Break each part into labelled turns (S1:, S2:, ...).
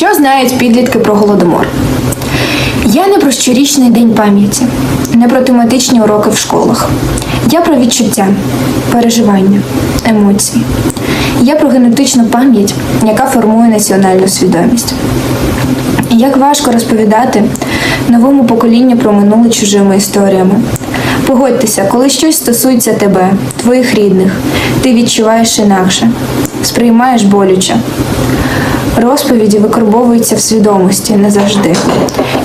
S1: Що знають підлітки про голодомор? Я не про щорічний день пам'яті, не про тематичні уроки в школах. Я про відчуття, переживання, емоції. Я про генетичну пам'ять, яка формує національну свідомість. Як важко розповідати новому поколінню про минуле чужими історіями. Погодьтеся, коли щось стосується тебе, твоїх рідних, ти відчуваєш інакше, сприймаєш болюче. Розповіді викарбовуються в свідомості не завжди.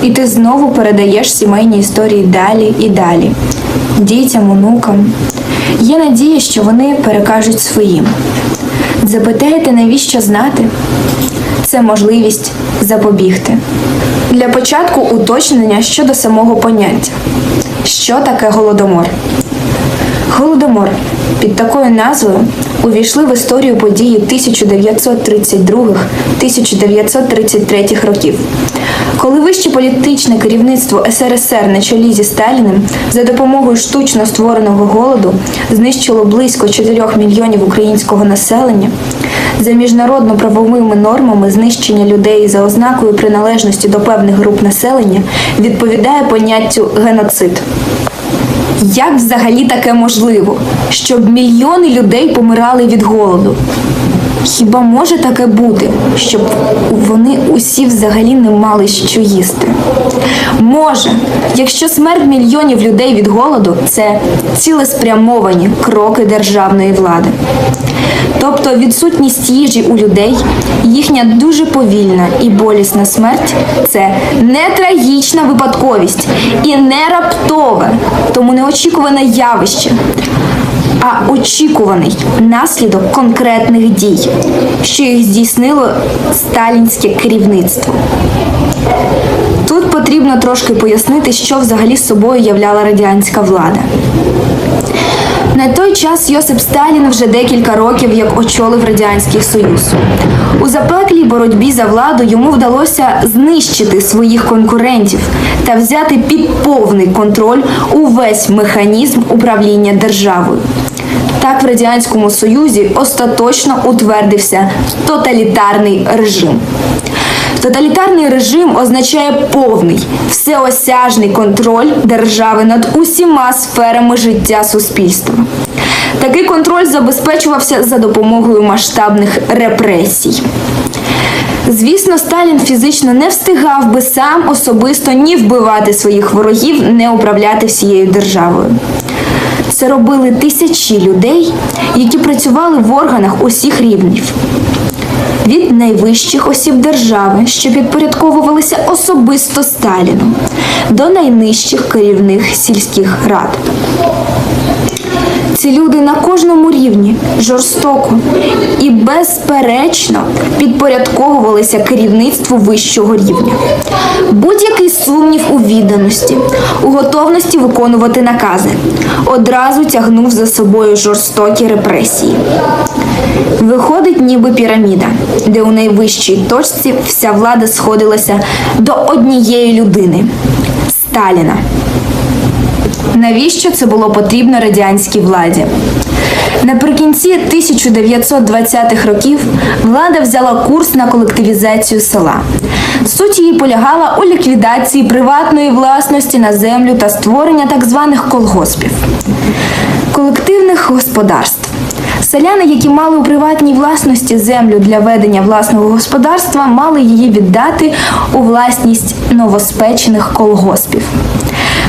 S1: І ти знову передаєш сімейні історії далі і далі, дітям, онукам. Є надія, що вони перекажуть своїм. Запитаєте, навіщо знати? Це можливість запобігти. Для початку уточнення щодо самого поняття. Що таке голодомор? Голодомор під такою назвою увійшли в історію події 1932-1933 років, коли вище політичне керівництво СРСР на чолі зі Сталіним за допомогою штучно створеного голоду знищило близько 4 мільйонів українського населення. За міжнародно-правовими нормами знищення людей за ознакою приналежності до певних груп населення відповідає поняттю геноцид. Як взагалі таке можливо, щоб мільйони людей помирали від голоду? Хіба може таке бути, щоб вони усі взагалі не мали що їсти? Може, якщо смерть мільйонів людей від голоду це цілеспрямовані кроки державної влади. Тобто відсутність їжі у людей, їхня дуже повільна і болісна смерть це не трагічна випадковість і не раптове, тому неочікуване явище, а очікуваний наслідок конкретних дій, що їх здійснило сталінське керівництво. Тут потрібно трошки пояснити, що взагалі собою являла радянська влада. На той час Йосип Сталін вже декілька років як очолив Радянський Союз. У запеклій боротьбі за владу йому вдалося знищити своїх конкурентів та взяти під повний контроль увесь механізм управління державою. Так в Радянському Союзі остаточно утвердився тоталітарний режим. Тоталітарний режим означає повний, всеосяжний контроль держави над усіма сферами життя суспільства. Такий контроль забезпечувався за допомогою масштабних репресій. Звісно, Сталін фізично не встигав би сам особисто ні вбивати своїх ворогів, не управляти всією державою. Це робили тисячі людей, які працювали в органах усіх рівнів від найвищих осіб держави, що підпорядковувалися особисто Сталіну, до найнижчих керівних сільських рад. Ці люди на кожному рівні жорстоко і безперечно підпорядковувалися керівництву вищого рівня. Будь-який сумнів у відданості, у готовності виконувати накази одразу тягнув за собою жорстокі репресії. Виходить ніби піраміда, де у найвищій точці вся влада сходилася до однієї людини Сталіна. Навіщо це було потрібно радянській владі? Наприкінці 1920-х років влада взяла курс на колективізацію села. Суть її полягала у ліквідації приватної власності на землю та створення так званих колгоспів, колективних господарств. Селяни, які мали у приватній власності землю для ведення власного господарства, мали її віддати у власність новоспечених колгоспів.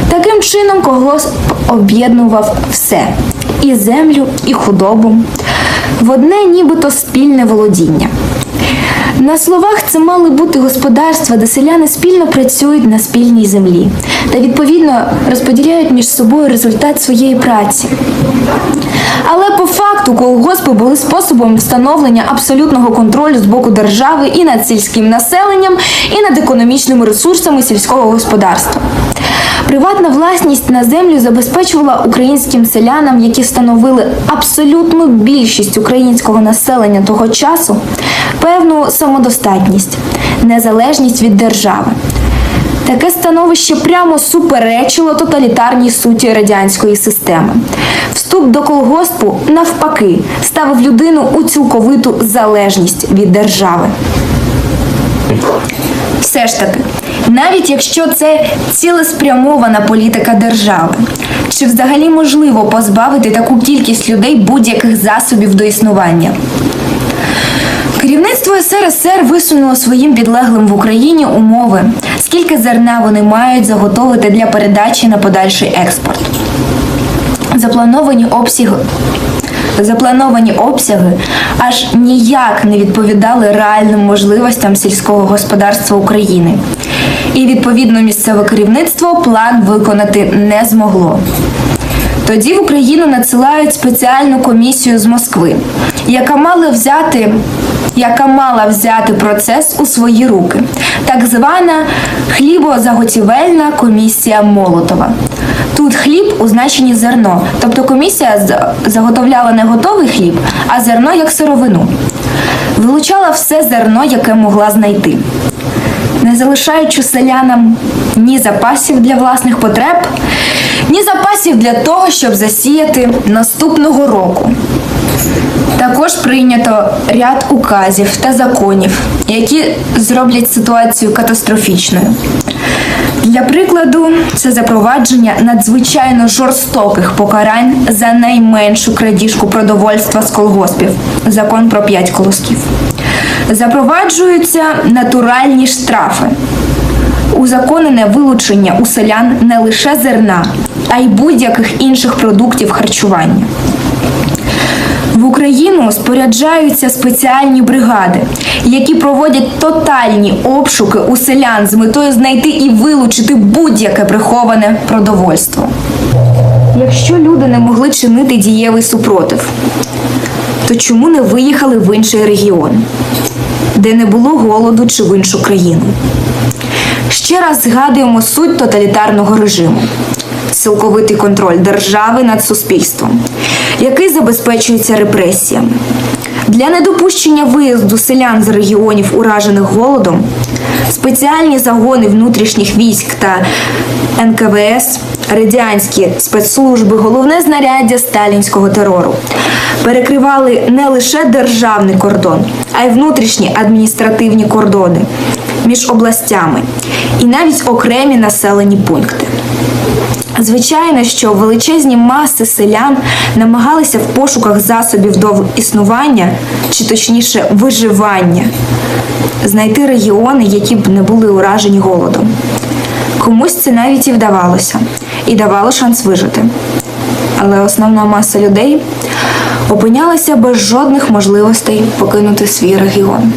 S1: Таким чином колгосп об'єднував все і землю, і худобу в одне нібито спільне володіння. На словах це мали бути господарства, де селяни спільно працюють на спільній землі та відповідно розподіляють між собою результат своєї праці. Але по факту колгоспи були способом встановлення абсолютного контролю з боку держави і над сільським населенням, і над економічними ресурсами сільського господарства. Приватна власність на землю забезпечувала українським селянам, які становили абсолютну більшість українського населення того часу, певну самодостатність, незалежність від держави. Таке становище прямо суперечило тоталітарній суті радянської системи. Вступ до колгоспу, навпаки, ставив людину у цілковиту залежність від держави. Все ж таки, навіть якщо це цілеспрямована політика держави, чи взагалі можливо позбавити таку кількість людей будь-яких засобів до існування? Керівництво СРСР висунуло своїм підлеглим в Україні умови, скільки зерна вони мають заготовити для передачі на подальший експорт. Заплановані обсяги. Заплановані обсяги аж ніяк не відповідали реальним можливостям сільського господарства України. І відповідно місцеве керівництво план виконати не змогло. Тоді в Україну надсилають спеціальну комісію з Москви, яка мала взяти, яка мала взяти процес у свої руки, так звана хлібозаготівельна комісія Молотова. Тут хліб у значенні зерно, тобто комісія заготовляла не готовий хліб, а зерно як сировину. Вилучала все зерно, яке могла знайти не залишаючи селянам ні запасів для власних потреб, ні запасів для того, щоб засіяти наступного року. Також прийнято ряд указів та законів, які зроблять ситуацію катастрофічною. Для прикладу, це запровадження надзвичайно жорстоких покарань за найменшу крадіжку продовольства з колгоспів закон про п'ять колосків. Запроваджуються натуральні штрафи, узаконене вилучення у селян не лише зерна, а й будь-яких інших продуктів харчування. Україну споряджаються спеціальні бригади, які проводять тотальні обшуки у селян з метою знайти і вилучити будь-яке приховане продовольство. Якщо люди не могли чинити дієвий супротив, то чому не виїхали в інший регіон, де не було голоду чи в іншу країну? Ще раз згадуємо суть тоталітарного режиму цілковитий контроль держави над суспільством, який забезпечується репресіями. Для недопущення виїзду селян з регіонів, уражених голодом, спеціальні загони внутрішніх військ та НКВС, радянські спецслужби, головне знаряддя сталінського терору перекривали не лише державний кордон, а й внутрішні адміністративні кордони між областями і навіть окремі населені пункти. Звичайно, що величезні маси селян намагалися в пошуках засобів до існування, чи точніше виживання, знайти регіони, які б не були уражені голодом. Комусь це навіть і вдавалося, і давало шанс вижити. Але основна маса людей опинялася без жодних можливостей покинути свій регіон.